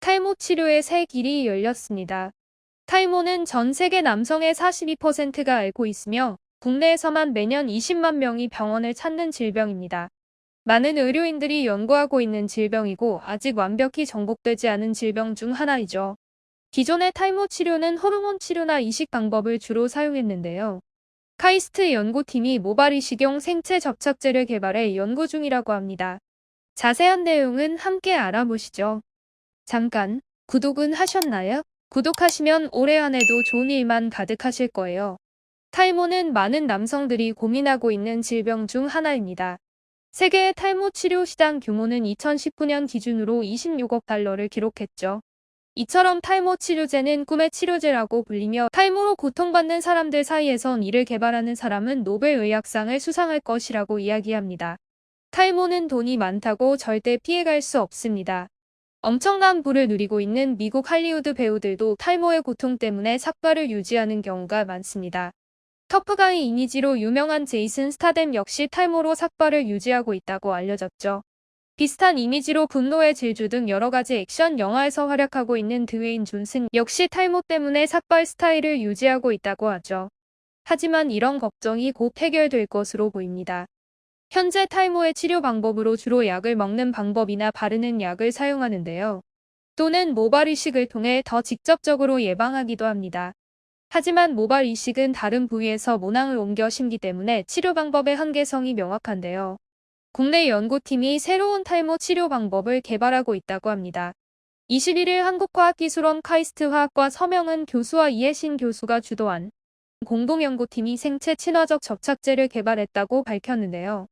탈모 치료의 새 길이 열렸습니다. 탈모는 전 세계 남성의 42%가 앓고 있으며 국내에서만 매년 20만 명이 병원을 찾는 질병입니다. 많은 의료인들이 연구하고 있는 질병이고 아직 완벽히 정복되지 않은 질병 중 하나이죠. 기존의 탈모 치료는 호르몬 치료나 이식 방법을 주로 사용했는데요. 카이스트 연구팀이 모발 이식용 생체 접착제를 개발해 연구 중이라고 합니다. 자세한 내용은 함께 알아보시죠. 잠깐, 구독은 하셨나요? 구독하시면 올해 한 해도 좋은 일만 가득하실 거예요. 탈모는 많은 남성들이 고민하고 있는 질병 중 하나입니다. 세계의 탈모 치료 시장 규모는 2019년 기준으로 26억 달러를 기록했죠. 이처럼 탈모 치료제는 꿈의 치료제라고 불리며 탈모로 고통받는 사람들 사이에선 이를 개발하는 사람은 노벨의학상을 수상할 것이라고 이야기합니다. 탈모는 돈이 많다고 절대 피해갈 수 없습니다. 엄청난 부를 누리고 있는 미국 할리우드 배우들도 탈모의 고통 때문에 삭발을 유지하는 경우가 많습니다. 터프가이 이미지로 유명한 제이슨 스타뎀 역시 탈모로 삭발을 유지하고 있다고 알려졌죠. 비슷한 이미지로 분노의 질주 등 여러 가지 액션 영화에서 활약하고 있는 드웨인 존슨 역시 탈모 때문에 삭발 스타일을 유지하고 있다고 하죠. 하지만 이런 걱정이 곧 해결될 것으로 보입니다. 현재 탈모의 치료 방법으로 주로 약을 먹는 방법이나 바르는 약을 사용하는데요. 또는 모발 이식을 통해 더 직접적으로 예방하기도 합니다. 하지만 모발 이식은 다른 부위에서 모낭을 옮겨 심기 때문에 치료 방법의 한계성이 명확한데요. 국내 연구팀이 새로운 탈모 치료 방법을 개발하고 있다고 합니다. 21일 한국과학기술원 카이스트 화학과 서명은 교수와 이해신 교수가 주도한 공동연구팀이 생체 친화적 접착제를 개발했다고 밝혔는데요.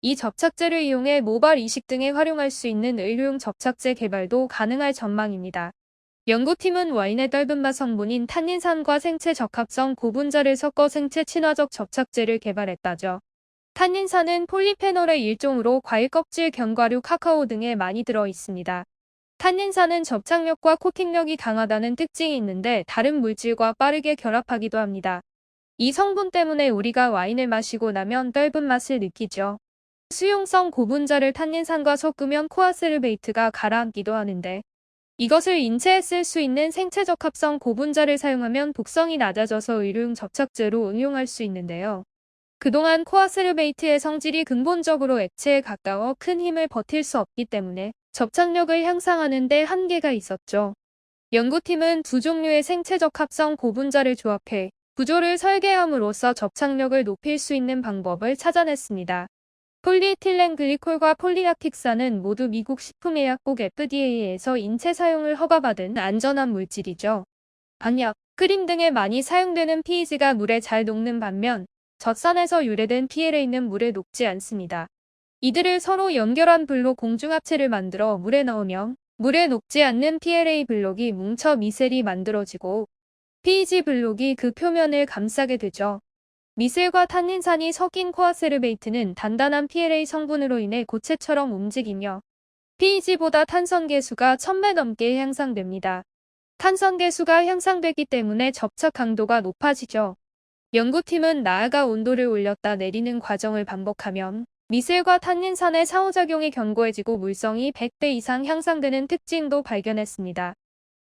이 접착제를 이용해 모발 이식 등에 활용할 수 있는 의료용 접착제 개발도 가능할 전망입니다. 연구팀은 와인의 떫은 맛 성분인 탄닌산과 생체 적합성 고분자를 섞어 생체 친화적 접착제를 개발했다죠. 탄닌산은 폴리페놀의 일종으로 과일 껍질, 견과류, 카카오 등에 많이 들어 있습니다. 탄닌산은 접착력과 코팅력이 강하다는 특징이 있는데 다른 물질과 빠르게 결합하기도 합니다. 이 성분 때문에 우리가 와인을 마시고 나면 떫은 맛을 느끼죠. 수용성 고분자를 탄닌산과 섞으면 코아세르베이트가 가라앉기도 하는데 이것을 인체에 쓸 수 있는 생체적 합성 고분자를 사용하면 독성이 낮아져서 의료용 접착제로 응용할 수 있는데요. 그동안 코아세르베이트의 성질이 근본적으로 액체에 가까워 큰 힘을 버틸 수 없기 때문에 접착력을 향상하는 데 한계가 있었죠. 연구팀은 두 종류의 생체적 합성 고분자를 조합해 구조를 설계함으로써 접착력을 높일 수 있는 방법을 찾아냈습니다. 폴리에틸렌 글리콜과 폴리라틱산은 모두 미국 식품의약국 FDA에서 인체 사용을 허가받은 안전한 물질이죠. 방약, 크림 등에 많이 사용되는 PEG가 물에 잘 녹는 반면 젖산에서 유래된 PLA는 물에 녹지 않습니다. 이들을 서로 연결한 블록 공중합체를 만들어 물에 넣으면 물에 녹지 않는 PLA 블록이 뭉쳐 미셀이 만들어지고 PEG 블록이 그 표면을 감싸게 되죠. 미셀과 탄닌산이 섞인 코아세르베이트는 단단한 PLA 성분으로 인해 고체처럼 움직이며 PEG보다 탄성계수가 1000배 넘게 향상됩니다. 탄성계수가 향상되기 때문에 접착 강도가 높아지죠. 연구팀은 나아가 온도를 올렸다 내리는 과정을 반복하면 미셀과 탄닌산의 상호작용이 견고해지고 물성이 100배 이상 향상되는 특징도 발견했습니다.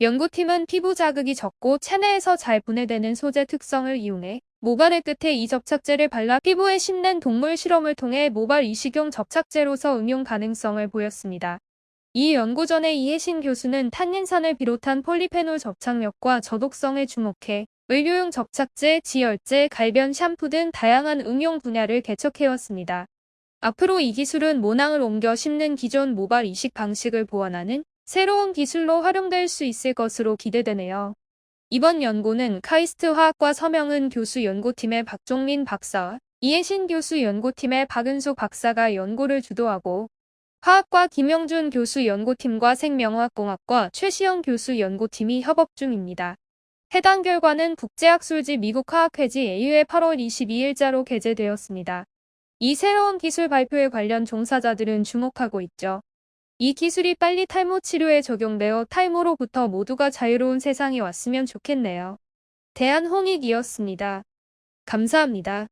연구팀은 피부 자극이 적고 체내에서 잘 분해되는 소재 특성을 이용해 모발의 끝에 이 접착제를 발라 피부에 씹는 동물 실험을 통해 모발 이식용 접착제로서 응용 가능성을 보였습니다. 이 연구전에 이해신 교수는 탄닌산을 비롯한 폴리페놀 접착력과 저독성에 주목해 의료용 접착제, 지혈제, 갈변 샴푸 등 다양한 응용 분야를 개척해왔습니다. 앞으로 이 기술은 모낭을 옮겨 심는 기존 모발 이식 방식을 보완하는 새로운 기술로 활용될 수 있을 것으로 기대되네요. 이번 연구는 카이스트 화학과 서명은 교수 연구팀의 박종민 박사, 이해신 교수 연구팀의 박은숙 박사가 연구를 주도하고 화학과 김영준 교수 연구팀과 생명화학공학과 최시영 교수 연구팀이 협업 중입니다. 해당 결과는 국제학술지 미국화학회지 AU의 8월 22일자로 게재되었습니다. 이 새로운 기술 발표에 관련 종사자들은 주목하고 있죠. 이 기술이 빨리 탈모 치료에 적용되어 탈모로부터 모두가 자유로운 세상이 왔으면 좋겠네요. 대한홍익이었습니다. 감사합니다.